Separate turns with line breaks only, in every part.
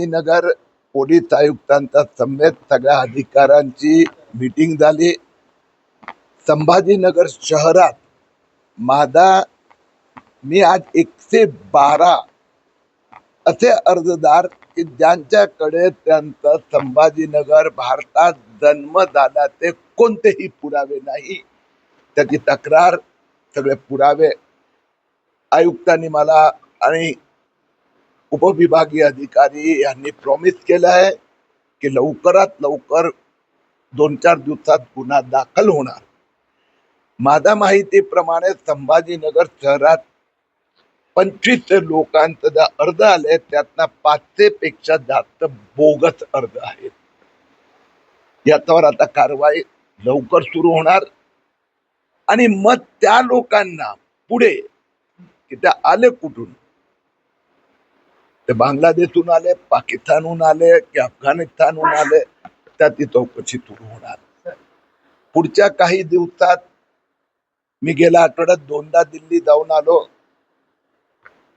Gandhinagar police आयुक्तांचा समेत सगळ्या अधिकाऱ्यांची मीटिंग झाली. संभाजीनगर शहरात माझा मी आज एकशे बारा असे अर्जदार की ज्यांच्याकडे त्यांचं संभाजीनगर भारतात जन्म झाल्याचे कोणतेही पुरावे नाही. त्याची तक्रार सगळे पुरावे आयुक्तांनी मला आणि उपविभागीय अधिकारी यांनी प्रॉमिस केलं आहे की लवकरात लवकर दोन चार दिवसात गुन्हा दाखल होणार. माझ्या माहितीप्रमाणे संभाजीनगर शहरात पंचवीस लोकांचं अर्ज आले त्यातनं पाचशे पेक्षा जास्त बोगस अर्ज आहेत. याच्यावर आता कारवाई लवकर सुरू होणार. आणि मग त्या लोकांना पुढे की त्या आले कुठून? ते बांगलादेशहून आले पाकिस्तानहून आले की अफगाणिस्तानहून आले त्याची चौकशी सुरू होणार. पुढच्या काही दिवसात मी गेल्या आठवड्यात दोनदा दिल्ली जाऊन आलो.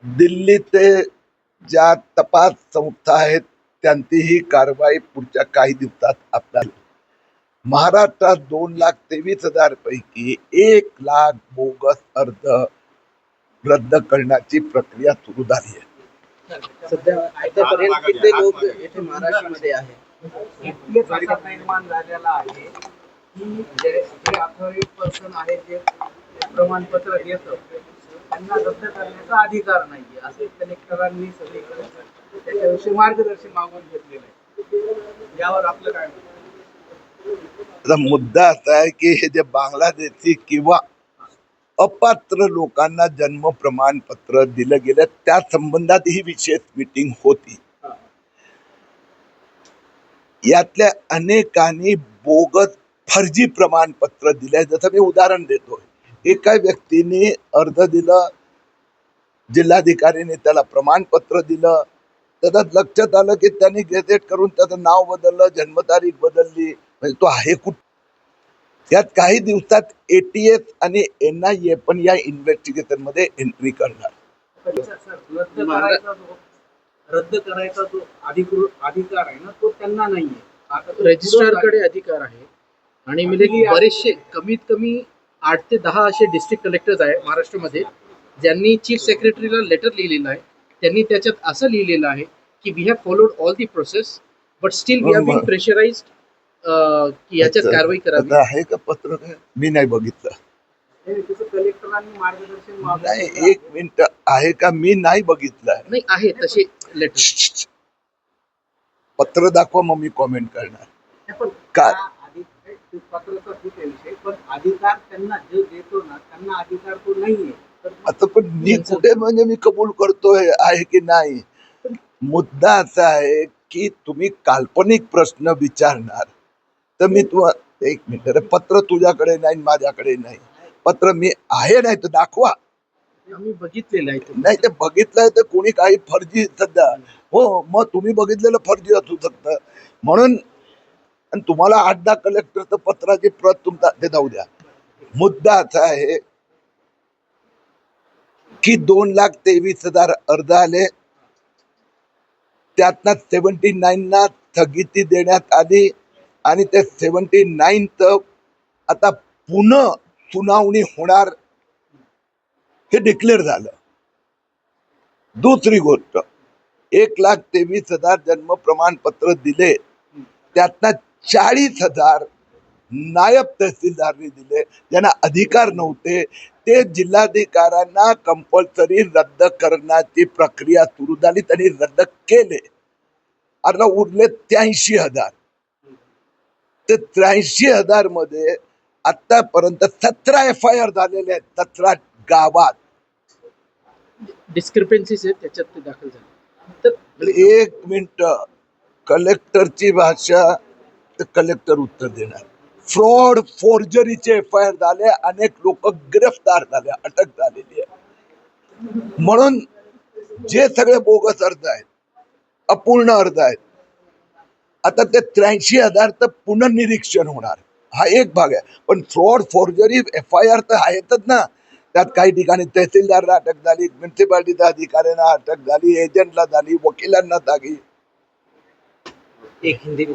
दिल्ली ते ज्या तपास संस्था आहेत त्यांचीही कारवाई पुढच्या काही दिवसात आपल्याला महाराष्ट्रात दोन लाख तेवीस हजार पैकी एक लाख बोगस अर्ज रद्द करण्याची प्रक्रिया सुरू झाली आहे.
सध्या आतापर्यंत किती लोक येथे महाराष्ट्रामध्ये आहे
इतके संकट निर्माण झालेला आहे. की जे जे अथॉरिटी पर्सन आहे जे प्रमाणपत्र देतं त्यांना रद्द करण्याचा अधिकार नाही असे कलेक्टरांनी सगळीकडे त्याच्याविषयी मार्गदर्शन मागून घेतलेलं आहे. यावर आपलं काय?
आता मुद्दा असा आहे की हे जे बांगलादेशी किंवा अपात्र लोकांना जन्म प्रमाणपत्र दिलं गेलं. त्या संबंधात ही विशेष मीटिंग होती. यातल्या अनेकांनी बोगस फर्जी प्रमाणपत्र दिले जसं मी उदाहरण देतोय. एका व्यक्तीने अर्ज दिलं जिल्हाधिकारीने त्याला प्रमाणपत्र दिलं. त्याच्यात लक्षात आलं की त्यांनी गेजेट करून त्याचं नाव बदललं जन्मतारीख बदलली. म्हणजे तो आहे कुठ? यात काही दिवसात एटीएस आणि एन आय ए पण या इन्व्हेस्टिगेशनमध्ये एंट्री करणार.
रद्द करायचा जो अधिकृत अधिकार आहे ना तो त्यांना नाहीये. आता तो
रजिस्ट्रारकडे अधिकार आहे. आणि मी देखील बरेचसे कमीत कमी आठ ते दहा असे डिस्ट्रिक्ट कलेक्टर्स आहे महाराष्ट्रामध्ये ज्यांनी चीफ सेक्रेटरीला लेटर लिहिलेलं आहे. त्यांनी त्याच्यात असं लिहिलेलं आहे की we have followed all the process but still we have been pressurised की याच्यात कारवाई करावी?
आता आहे का पत्र मी नाही बघितलं.
नाही, त्याचं कलेक्टरांनी मार्गदर्शन मागून
नाही एक मिनिट. आहे का? मी नाही बघितलं.
नाही आहे तसे लेटर
पत्र दाखवा मग मी कॉमेंट करणार.
नाही, पण
का-
अधिक- ते पत्राचा ठीक आहे विषय पण अधिकार त्यांना जे देतो ना त्यांना अधिकार तो नाहीये. तर मग
आता पण मी कुठे म्हणजे मी कबूल करतोय? आहे की नाही? मुद्दा असा आहे की तुम्ही काल्पनिक प्रश्न विचारणार. तर मी तुम्हाला एक मिनिट रे, पत्र तुझ्याकडे नाही माझ्याकडे नाही. पत्र मी आहे नाही तर दाखवा.
बघितलेलं आहे ते.
नाही ते बघितलंय तर कोणी काही फर्जी सध्या. हो मग तुम्ही बघितलेलं फर्जी असू शकतं. म्हणून आणि तुम्हाला आठ दहा कलेक्टरचं पत्राची प्रत तुमचा ते जाऊ द्या. मुद्दा असा आहे की दोन लाख तेवीस हजार अर्ज आले. त्यातनं सेवन्टी नाईनना स्थगिती देण्यात आली. आणि ते सेवन्टी नाईनचं आता पुन्हा सुनावणी होणार हे डिक्लेअर झालं. दुसरी गोष्ट एक लाख तेवीस हजार जन्म प्रमाणपत्र दिले. त्यातनं चाळीस हजार नायब तहसीलदारनी दिले. ज्यांना अधिकार नव्हते ते जिल्हाधिकाऱ्यांना कंपल्सरी रद्द करण्याची प्रक्रिया सुरू झाली. त्यांनी रद्द केले. आता उरले त्र्याऐंशी हजार. ते त्र्याऐंशी हजारमध्ये आतापर्यंत सतरा एफ आय आर झालेले आहेत सतरा गावात.
डिस्क्रिपन्सीज आहेत त्याच्यात ते दाखल झाले. तर
एक मिनिट कलेक्टरची भाषा तर कलेक्टर उत्तर देणार. फ्रॉड फोर्जरीचे एफ आय आर झाले अनेक लोक गिरफ्तार झाले अटक झालेली आहे. म्हणून जे सगळे बोगस अर्ज आहेत अपूर्ण अर्ज आहेत आता ते त्र्याऐंशी हजार तर पुनर्निरीक्षण होणार. हा एक भाग आहे. पण fraud forgery F I R तर आहेतच ना. त्यात काही ठिकाणी तहसीलदारला अटक झाली म्युन्सिपाल्टीच्या अधिकाऱ्यांना अटक झाली एजंटला झाली वकिलांना झाली.
एक हिंदी